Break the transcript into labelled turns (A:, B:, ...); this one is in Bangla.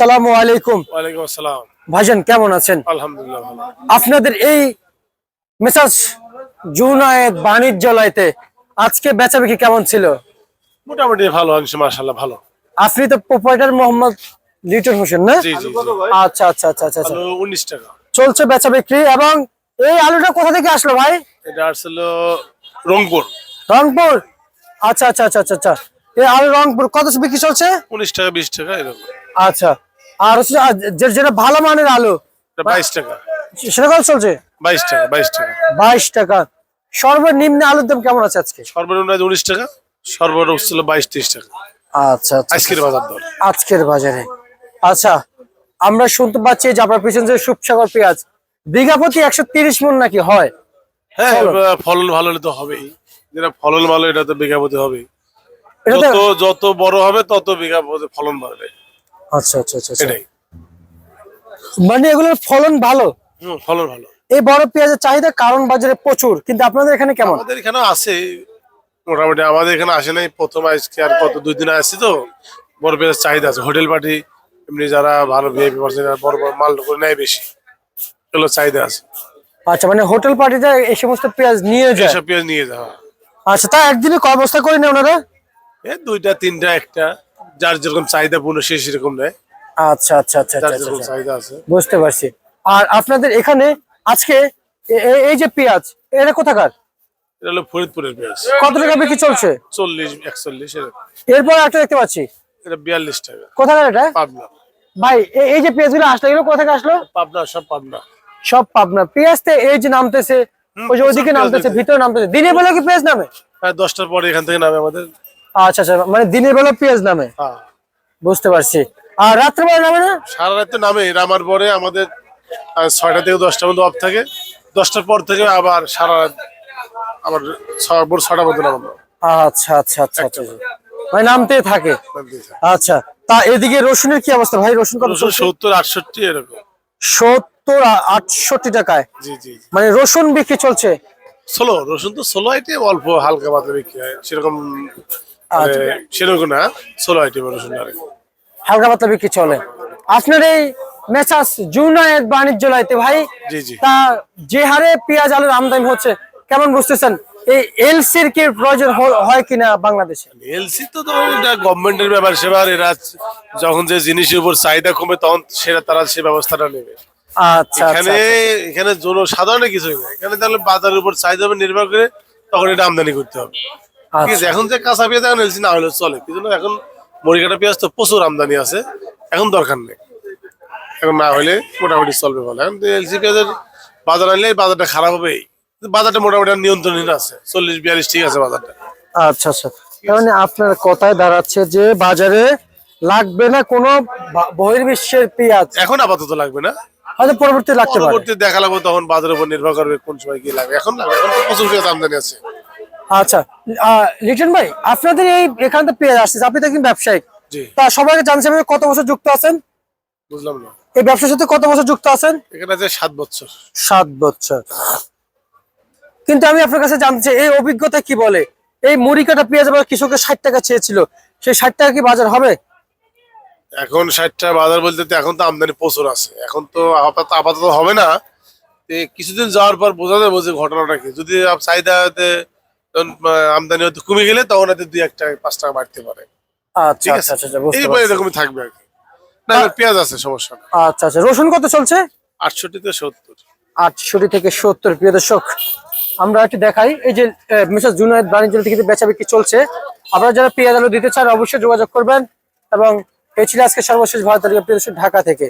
A: আসসালামু আলাইকুম।
B: ওয়ালাইকুম আসসালাম।
A: ভাইজান কেমন আছেন?
B: আলহামদুলিল্লাহ ভালো।
A: আপনাদের এই মেসাজ জুনায়েদ বাণিজ্যালয়তে আজকে বেচা বিক্রি কেমন ছিল?
B: মোটামুটি ভালো আনছি মার্শাল্লাহ ভালো।
A: আপনি তো প্রোপাইটার মোহাম্মদ লিটন হোসেন না?
B: জি জি জি।
A: আচ্ছা আচ্ছা আচ্ছা আচ্ছা আচ্ছা।
B: আলু উনিশ টাকা।
A: চলছে বেচা বিক্রি এবং এই আলুটা কোথা থেকে আসলো ভাই?
B: এটা আসছিল রংপুর।
A: রংপুর? আচ্ছা আচ্ছা আচ্ছা আচ্ছা আচ্ছা। এই আলু রংপুর কত বিক্রি চলছে?
B: উনিশ টাকা বিশ টাকা এরকম।
A: আচ্ছা। আর হচ্ছে যেটা ভালো মানের আলু
B: বাইশ টাকা।
A: সেটা কত চলছে?
B: বাইশ টাকা বাইশ টাকা।
A: বাইশ টাকা। সর্বনিম্ন আলুর দাম কেমন আছে আজকে?
B: সর্বনিম্ন উনিশ টাকা সর্বনিম্ন ছিল বাইশ ত্রিশ টাকা।
A: আচ্ছা আচ্ছা।
B: আজকের বাজার দর।
A: আজকের বাজারে। আচ্ছা আমরা শুনতে পাচ্ছি যে আপনার পিছনে যে সুপসাগর পেঁয়াজ বিঘা প্রতি একশো তিরিশ মন নাকি হয়?
B: হ্যাঁ। ফলন ভালো হলে তো হবেই। যেটা ফলন ভালো এটা তো বিঘা প্রতি হবেই।
A: এটাতে
B: যত যত বড় হবে তত বিঘা প্রতি ফলন বাড়বে।
A: আচ্ছা আচ্ছা আচ্ছা আচ্ছা।
B: এটাই।
A: মানে এগুলোর ফলন ভালো?
B: হুম ফলন ভালো।
A: এই বড় পেঁয়াজের চাহিদা কারণ বাজারে প্রচুর কিন্তু আপনাদের এখানে কেমন?
B: আমাদের এখানে আছে মোটামুটি আমাদের এখানে আসে নাই প্রথম আজকে আর কত দুই দিন আসছি তো বড় পেঁয়াজ চাহিদা আছে। হোটেল পার্টি এমনি যারা ভালো ভিআইপি পার্সেন্ট বড় বড় মাল করে নেয় বেশি এগুলো চাহিদা আছে।
A: আচ্ছা মানে হোটেল পার্টিতে এই সমস্ত পেঁয়াজ নিয়ে যায়?
B: এসব পেঁয়াজ নিয়ে যাওয়া
A: আচ্ছা তা একদিনে কয় বস্তা করে নেয় ওনারা?
B: এ দুইটা তিনটা একটা। যার যেরকম চাহিদা পূর্ণ সে সেরকম নেয়।
A: আচ্ছা আচ্ছা আচ্ছা
B: যার
A: আচ্ছা,
B: যেরকম
A: আচ্ছা
B: চাহিদা আছে।
A: বুঝতে পারছি। আর আপনাদের এখানে আজকে এই যে পেঁয়াজ এটা কোথাকার?
B: এটা হলো ফরিদপুরের পেঁয়াজ।
A: কত টাকা বিক্রি চলছে?
B: চল্লিশ একচল্লিশ
A: এরপর একটা দেখতে পাচ্ছি।
B: এটা বিয়াল্লিশ টাকা।
A: কোথাকার এটা?
B: পাবনা।
A: ভাই এই যে আসলো এগুলো কোথা থেকে আসলো?
B: পাবনা সব পাবনা।
A: সব পাবনা। এই যে নামতেছে ওই যে ওইদিকে নামতেছে। ভিতরে নামতেছে। বেলা কি পেঁয়াজ নামে?
B: হ্যাঁ দশটার পরে এখান থেকে নামে আমাদের।
A: আচ্ছা আচ্ছা মানে দিনের বেলা পেঁয়াজ নামে?
B: হ্যাঁ।
A: বুঝতে পারছি। আর রাত্রেবেলা নামে না?
B: সারা রাত তো নামে নামার পরে আমাদের ছয়টা থেকে দশটার মধ্যে অফ থাকে। দশটার পর থেকে আবার সারা রাত আবার ভোর ছটা মধ্যে নামানো
A: আচ্ছা আচ্ছা আচ্ছা আচ্ছা। মানে নামতেই থাকে।
B: নামতে থাকে।
A: আচ্ছা তা এদিকে রসুনের কি অবস্থা? ভাই রসুন কত
B: সত্তর আটষট্টি এরকম।
A: সত্তর আটষট্টি টাকায়?
B: জি জি।
A: মানে রসুন বিক্রি চলছে?
B: ষোলো রসুন তো ষোলো আইটেম অল্প হালকা পাতলা বিক্রি হয়। সেরকম সেরকম না ষোলো আইটেম রসুন
A: হালকা পাতলা বিক্রি চলে। আপনার এই মেসাস জুনায়েদ বাণিজ্যালয়তে ভাই
B: জি জি।
A: তা যে হারে পেঁয়াজ আলুর আমদানি হচ্ছে কেমন বুঝতেছেন? এই এলসির কি প্রয়োজন হয় কিনা বাংলাদেশে?
B: এলসি তো এটা গভর্নমেন্টের ব্যাপার সেবার এরা যখন যে জিনিসের উপর চাহিদা কমে তখন সেটা তারা সে ব্যবস্থাটা নেবে।
A: আচ্ছা আচ্ছা
B: এখানে এখানে জন সাধারণের কিছুই না। এখানে তাহলে বাজারের উপর চাহিদা নির্ভর করে তখন এটা আমদানি করতে হবে। ঠিক আছে এখন যে কাঁচা পেঁয়াজ এখন এলসি না হলে চলে। কিন্তু এখন মরিকাটা পেঁয়াজ তো প্রচুর আমদানি আছে এখন দরকার নেই। এখন না হলে মোটামুটি চলবে বলে এখন এলসি পেঁয়াজের বাজার আনলে বাজারটা খারাপ কিন্তু বাজারটা মোটামুটি নিয়ন্ত্রণীন আছে। চল্লিশ বিয়াল্লিশ ঠিক আছে বাজারটা।
A: আচ্ছা আচ্ছা। মানে আপনার কথায় দাঁড়াচ্ছে যে বাজারে লাগবে না কোনো বহির্বিশ্বের পেঁয়াজ।
B: এখন আপাতত লাগবে না।
A: হয়তো পরবর্তী লাগতে পারে।
B: পরবর্তী দেখা লাগবে তখন বাজারের উপর নির্ভর করবে কোন সময় কি লাগবে। এখন লাগবে এখন প্রচুর পেঁয়াজ আমদানি আছে।
A: আচ্ছা লিটন ভাই আপনাদের এই এখান থেকে পেঁয়াজ আসছে আপনি তো একজন ব্যবসায়িক তা সবাইকে জানতে চাইবে কত বছর যুক্ত আছেন?
B: বুঝলাম না।
A: এই ব্যবসার সাথে কত বছর যুক্ত আছেন?
B: এখানে আছে সাত বছর।
A: সাত বছর। কিন্তু আমি আপনার কাছে জানতে চাই এই অভিজ্ঞতা কি বলে? এই মুড়ি কাটা পেঁয়াজ আবার কৃষকের ষাট টাকা চেয়েছিল সেই ষাট টাকা কি বাজার হবে?
B: এখন ষাটটা বাজার বলতে তো এখন তো আমদানি প্রচুর আছে। এখন তো আপাতত আপাতত হবে না। কিছুদিন যাওয়ার পর বোঝা যাবে যে ঘটনাটা কি। যদি চাহিদাতে আমদানি হয়তো কমে গেলে তখন হয়তো দুই এক টাকা পাঁচ টাকা বাড়তে পারে।
A: আচ্ছা
B: ঠিক
A: আচ্ছা
B: আছে?
A: আচ্ছা
B: এইবার এরকমই থাকবে আর কি। না পেঁয়াজ আছে সমস্যা না
A: আচ্ছা আচ্ছা রসুন কত চলছে?
B: আটষট্টি থেকে সত্তর।
A: আটষট্টি থেকে সত্তর প্রিয় দর্শক। আমরা একটু দেখাই এই যে মিসেস জুনায়দ বাণিজ্য থেকে বেচা বিক্রি চলছে আপনারা যারা পেঁয়াজ আলু দিতে চান অবশ্যই যোগাযোগ করবেন এবং এই ছিল আজকে সর্বশেষ দর্শক ঢাকা থেকে।